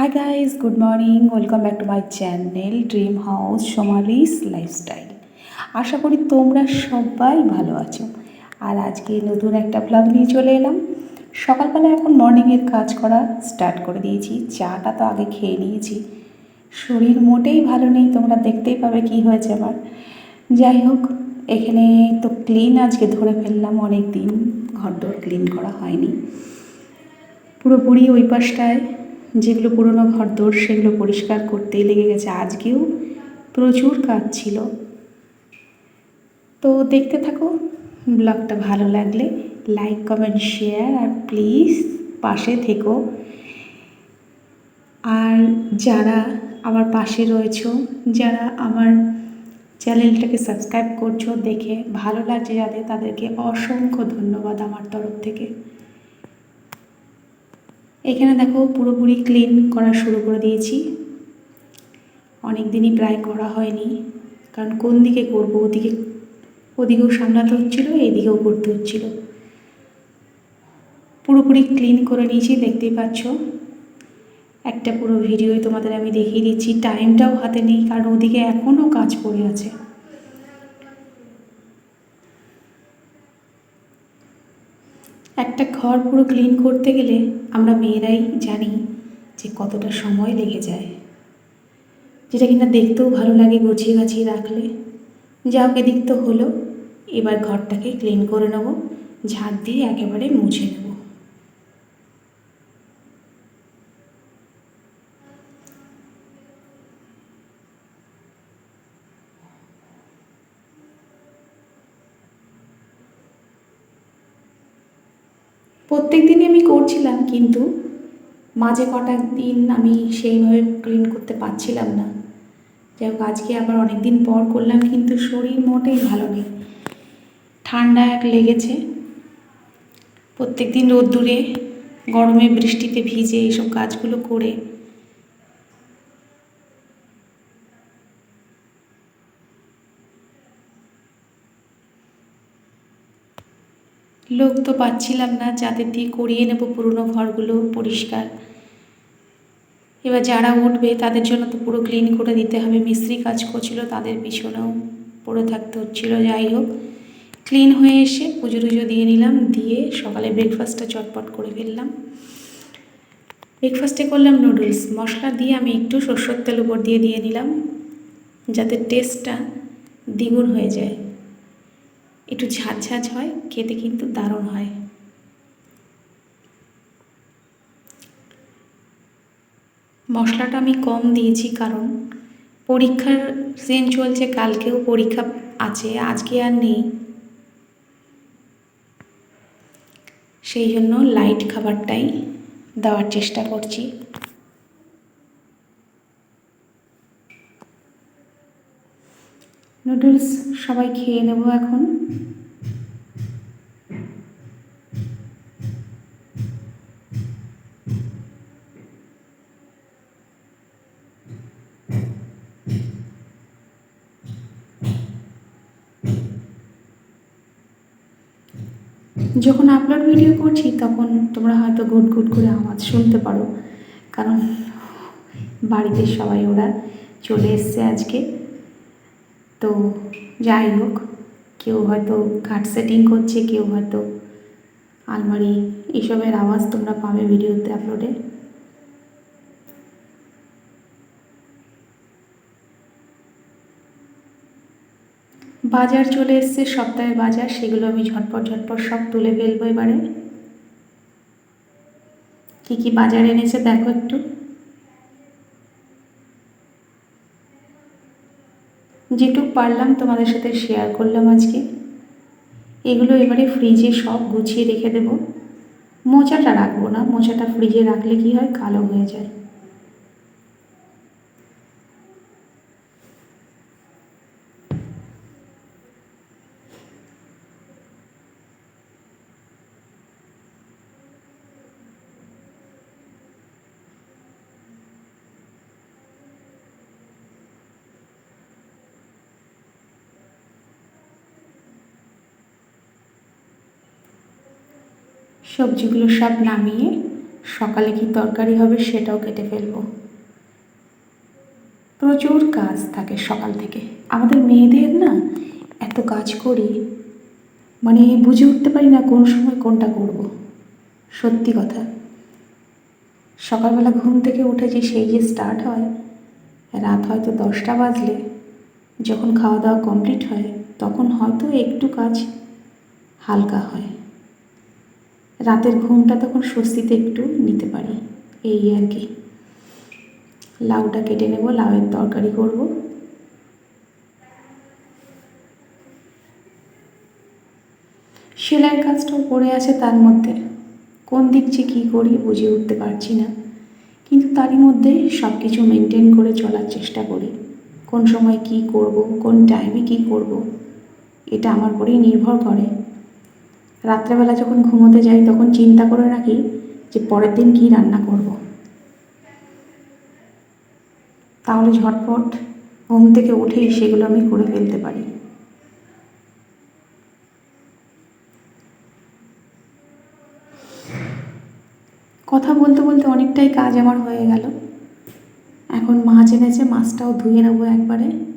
Hi guys good morning welcome back to my channel dream house সোমালিস lifestyle আশা করি তোমরা সবাই ভালো আছো। আর আজকে নতুন একটা ব্লগ নিয়ে চলে এলাম। সকালবেলা এখন মর্নিংয়ের কাজ করা স্টার্ট করে দিয়েছি। চাটা তো আগে খেয়ে নিয়েছি। শরীর মোটেই ভালো নেই, তোমরা দেখতেই পাবে কি হয়েছে আমার। যাই হোক, এখানে তো ক্লিন আজকে ধরে ফেললাম অনেক দিন ঘরদোর ক্লিন করা হয়নি। পুরোপুরি ওই পাশটায় যেগুলো পুরনো ঘরদোর, সেগুলো পরিষ্কার করতেই লেগে গেছে। আজকেও প্রচুর কাজ ছিল। তো দেখতে থাকো, ব্লগটা ভালো লাগলে লাইক, কমেন্ট, শেয়ার, আর প্লিজ পাশে থেকো। আর যারা আমার পাশে রয়েছো, যারা আমার চ্যানেলটাকে সাবস্ক্রাইব করছ দেখে ভালো লাগছে যাদের, তাদেরকে অসংখ্য ধন্যবাদ আমার তরফ থেকে। এখানে দেখো পুরোপুরি ক্লিন করা শুরু করে দিয়েছি। অনেক দিনই প্রায় করা হয়নি। কারণ কোন দিকে করব? ওদিকে, ওদিকেও সামলাতে হচ্ছিল, এইদিকেও করতে হচ্ছিল। পুরোপুরি ক্লিন করে নিয়েছি, দেখতেই পাচ্ছ। একটা পুরো ভিডিওই তোমাদের আমি দেখিয়ে দিচ্ছি। টাইমটাও হাতে নেই, কারণ ওদিকে এখনও কাজ পড়ে আছে। একটা ঘর পুরো ক্লিন করতে গেলে আমরা মেয়েরাই জানি যে কতটা সময় লেগে যায়। যেটা কিনা দেখতেও ভালো লাগে গুছিয়ে গাছিয়ে রাখলে। যা হোক, এদিক তো হলো। এবার ঘরটাকে ক্লিন করে নেব, ঝাঁট দিয়ে একেবারে মুছে নেব। প্রত্যেক দিনই আমি করছিলাম, কিন্তু মাঝে কটা দিন আমি সেইভাবে ক্লিন করতে পারছিলাম না। যাই হোক, আজকে আবার অনেক দিন পর করলাম, কিন্তু শরীর মোটেই ভালো নেই। ঠান্ডা এক লেগেছে। প্রত্যেক দিন রোদ্দুরে, গরমে বৃষ্টিতে ভিজে এইসব কাজগুলো করে লোক তো পাচ্ছিলাম না, যাদের দিয়ে করিয়ে নেব পুরনো ঘরগুলো পরিষ্কার। এবার যারা উঠবে, তাদের জন্য তো পুরো ক্লিন করে দিতে হবে। মিস্ত্রি কাজ করছিল, তাদের পিছনেও পড়ে থাকতে হচ্ছিল। যাই হোক ক্লিন হয়ে এসে পুজো টুজো দিয়ে নিলাম, দিয়ে সকালে ব্রেকফাস্টটা চটপট করে ফেললাম। ব্রেকফাস্টে করলাম নুডলস মশলা দিয়ে আমি একটু সর্ষের তেল উপর দিয়ে দিয়ে নিলাম, যাতে টেস্টটা দ্বিগুণ হয়ে যায়। একটু ঝাঁঝ হয়, খেতে কিন্তু দারুণ হয়। মশলাটা আমি কম দিয়েছি কারণ পরীক্ষার সিজন চলছে, কালকেও পরীক্ষা আছে, আজকে আর নেই। সেই জন্য লাইট খাবারটাই দেওয়ার চেষ্টা করছি। নুডলস সবাই খেয়ে নেব এখন। যখন আপলোড ভিডিও করছি, তখন তোমরা হয়তো গুট গুট করে আওয়াজ শুনতে পারো। কারণ বাড়িতে সবাই ওরা চলে এসছে আজকে। তো যাই হোক, কেউ হয়তো কাঠ সেটিং করছে, কেউ হয়তো আলমারি এসবের আওয়াজ তোমরা পাবে ভিডিওতে আপলোডে বাজার চলে এসছে, সপ্তাহে বাজার, সেগুলো আমি ঝটপট ঝটপট সব তুলে ফেলব এবারে। কী কী বাজার এনেছে দেখো একটু। যেটুক পারলাম তোমাদের সাথে শেয়ার করলাম আজকে। এগুলো এবারে ফ্রিজে সব গুছিয়ে রেখে দেব। মোচাটা রাখব না, মোচাটা ফ্রিজে রাখলে কি হয়? কালো হয়ে যায়। সবজিগুলো সব নামিয়ে সকালে কি তরকারি হবে সেটাও কেটে ফেলব। প্রচুর কাজ থাকে সকাল থেকে। আমাদের মেয়েদের না এত কাজ করি মানে বুঝে উঠতে পারি না কোন সময় কোনটা করব। সত্যি কথা। সকালবেলা ঘুম থেকে উঠেছি সেই যে স্টার্ট হয়, রাত হয়তো দশটা বাজলে, যখন খাওয়া দাওয়া কমপ্লিট হয়, তখন হয়তো একটু কাজ হালকা হয়। রাতের ঘুমটা তখন স্বস্তিতে একটু নিতে পারি। এই আর কি। লাউটা কেটে নেব, লাউয়ের তরকারি করব। সেলাইয়ের কাজটাও পড়ে আছে তার মধ্যে। কোন দিক যে কী করি বুঝে উঠতে পারছি না। কিন্তু তারই মধ্যে সব কিছু মেনটেন করে চলার চেষ্টা করি। কোন সময় কি করব, কোন টাইমে কি করব, এটা আমার উপরেই নির্ভর করে। রাত্রেবেলা যখন ঘুমোতে যাই, তখন চিন্তা করে রাখি যে পরের দিন কী রান্না করব। তাহলে ঝটপট ঘুম থেকে উঠেই সেগুলো আমি করে ফেলতে পারি। কথা বলতে বলতে অনেকটাই কাজ আমার হয়ে গেল। এখন মাছ এনেছে মাছটাও ধুয়ে নেব একবারে।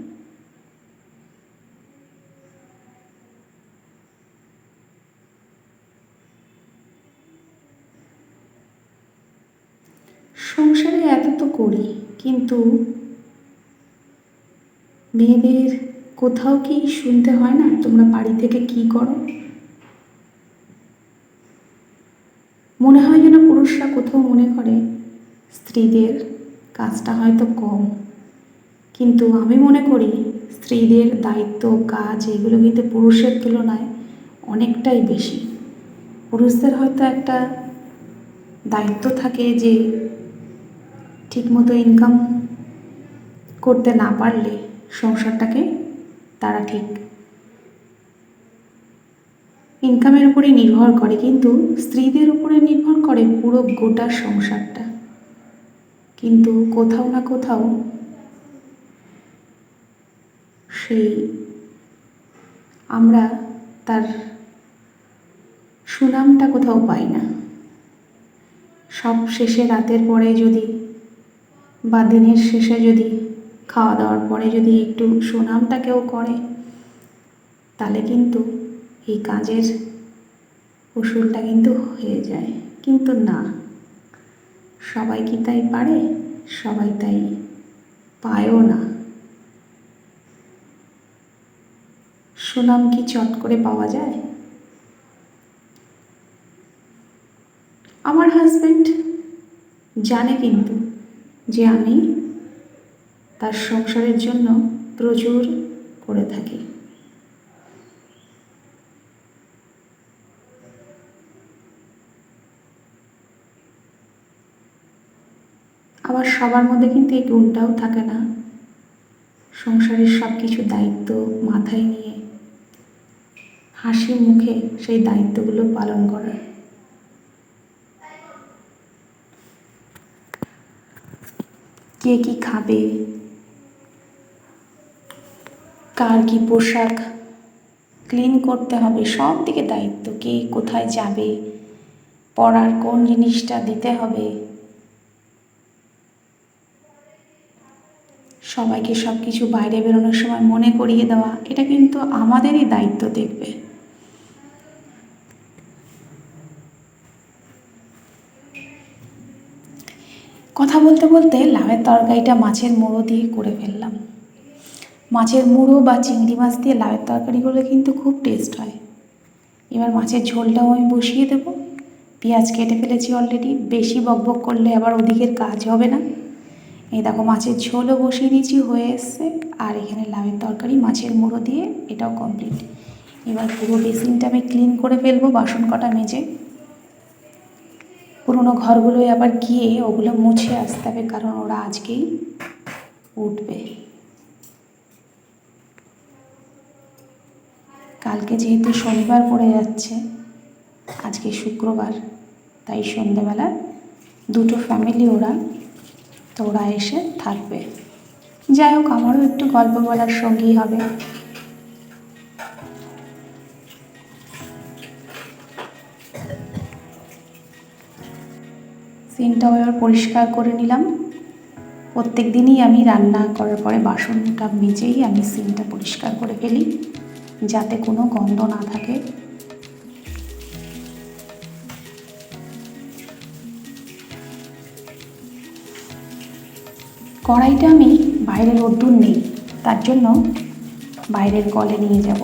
সংসারে এত তো করি, কিন্তু মেয়েদের কোথাও কি শুনতে হয় না? তোমরা বাড়ি থেকে কি করো? মনে হয় যেন পুরুষরা কোথাও মনে করে, স্ত্রীদের কাজটা হয়তো কম। কিন্তু আমি মনে করি, স্ত্রীদের দায়িত্ব, কাজ এগুলো কিন্তু পুরুষের তুলনায় অনেকটাই বেশি। পুরুষদের হয়তো একটা দায়িত্ব থাকে যে ঠিকমতো ইনকাম করতে না পারলে সংসারটাকে তারা ঠিক ইনকামের উপরে নির্ভর করে, কিন্তু স্ত্রীদের উপরে নির্ভর করে পুরো গোটা সংসারটা। কিন্তু কোথাও না কোথাও সেই আমরা তার সুনামটা কোথাও পাই না। সব শেষে রাতের পরে যদি বা দিনের শেষে যদি খাওয়া দাওয়ার পরে যদি একটু সুনামটা কেউ করে, তাহলে কিন্তু এই কাজের উসুলটা কিন্তু হয়ে যায়। কিন্তু না, সবাই কি তাই পারে? সবাই তাই পায়ও না। সুনাম কি চট করে পাওয়া যায়? আমার হাজব্যান্ড জানে কিন্তু যে আমি তার সংসারের জন্য প্রচুর করে থাকি। আবার সবার মধ্যে কিন্তু এই গুণটাও থাকে না। সংসারের সব কিছু দায়িত্ব মাথায় নিয়ে হাসি মুখে সেই দায়িত্বগুলো পালন করার কে কি খাবে? কার কি পোশাক? ক্লিন করতে হবে, সব দিকে দায়িত্ব, কে কোথায় যাবে? পড়ার কোন জিনিসটা দিতে হবে? সবাইকে সব কিছু বাইরে বেরোনোর সময় মনে করিয়ে দেওয়া, এটা কিন্তু আমাদেরই দায়িত্ব দেখবে কথা বলতে বলতে লাউয়ের তরকারিটা মাছের মুড়ো দিয়ে করে ফেললাম। মাছের মুড়ো বা চিংড়ি মাছ দিয়ে লাউয়ের তরকারিগুলো কিন্তু খুব টেস্ট হয়। এবার মাছের ঝোলটাও আমি বসিয়ে দেবো। পেঁয়াজ কেটে ফেলেছি অলরেডি বেশি বকবক করলে আবার ওদিকের কাজ হবে না। এই দেখো মাছের ঝোলও বসিয়ে দিয়েছি, হয়ে এসছে। আর এখানে লাউয়ের তরকারি, মাছের মুড়ো দিয়ে এটাও কমপ্লিট এবার পুরো বেসিনটা আমি ক্লিন করে ফেলব, বাসন কটা মেজে। পুরোনো ঘরগুলোয় আবার গিয়ে ওগুলো মুছে আসতে হবে, কারণ ওরা আজকেই উঠবে। কালকে যেহেতু শনিবার পড়ে যাচ্ছে, আজকে শুক্রবার, তাই সন্ধ্যেবেলা দুটো ফ্যামিলি ওরা, তো ওরা এসে থাকবে। যাই হোক, আমারও একটু গল্প বলার সঙ্গী হবে। সিনটাও এবার পরিষ্কার করে নিলাম। প্রত্যেক দিনই আমি রান্না করার পরে বাসনটা মেজেই আমি সিনটা পরিষ্কার করে ফেলি, যাতে কোনো গন্ধ না থাকে। কড়াইটা আমি বাইরের রোদ্দুর নেই, তার জন্য বাইরের কলে নিয়ে যাব।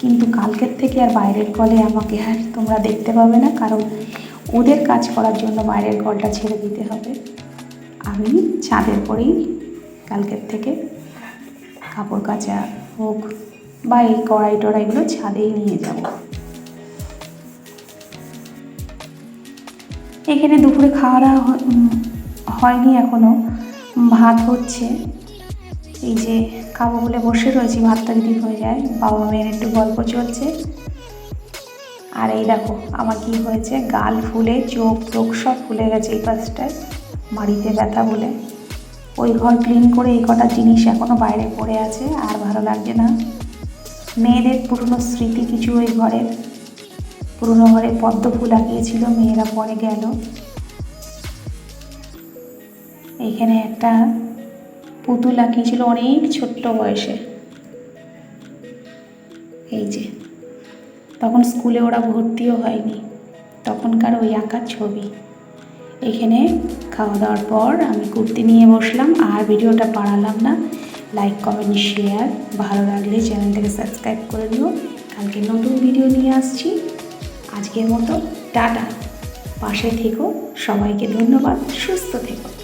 কিন্তু কালকের থেকে আর বাইরের কলে আমাকে আর তোমরা দেখতে পাবে না, কারণ ওদের কাজ করার জন্য বাইরের কলটা ছেড়ে দিতে হবে। আমি ছাদের পরেই কালকের থেকে কাপড় কাচা হোক বা এই কড়াই টড়াইগুলো ছাদেই নিয়ে যাব। এখানে দুপুরে খাওয়া দাওয়া হয়নি এখনও। ভাত হচ্ছে। এই যে খাব বলে বসে রয়েছি, ভাতটা যদি হয়ে যায় বাবা মেয়ের একটু গল্প চলছে। আর এই দেখো, আমার কি হয়েছে? গাল ফুলে, চোখ চোখ সব ফুলে গেছে এই পাশটায়। মাড়িতে ব্যথা বলে। ওই ঘর ক্লিন করে এই কটা জিনিস এখনও বাইরে পড়ে আছে, আর ভালো লাগছে না। মেয়েদের পুরনো স্মৃতি কিছু ওই ঘরের। পুরনো ঘরে পদ্ম ফুল লাগিয়েছিল, মেয়েরা পরে গেল। এখানে একটা পুতুল আঁকিয়েছিল অনেক ছোট্ট বয়সে। এই যে। তখন স্কুলে ওরা ভর্তিও হয়নি। তখনকার ওই আঁকার ছবি। এখানে খাওয়া দাওয়ার পর আমি কুর্তি নিয়ে বসলাম, আর ভিডিওটা বাড়ালাম না। লাইক কমেন্ট শেয়ার ভালো লাগলে চ্যানেলটাকে সাবস্ক্রাইব করে দিও। কালকে নতুন ভিডিও নিয়ে আসছি। আজকের মতো, টাটা। পাশে থেকো। সবাইকে ধন্যবাদ। সুস্থ থেকো।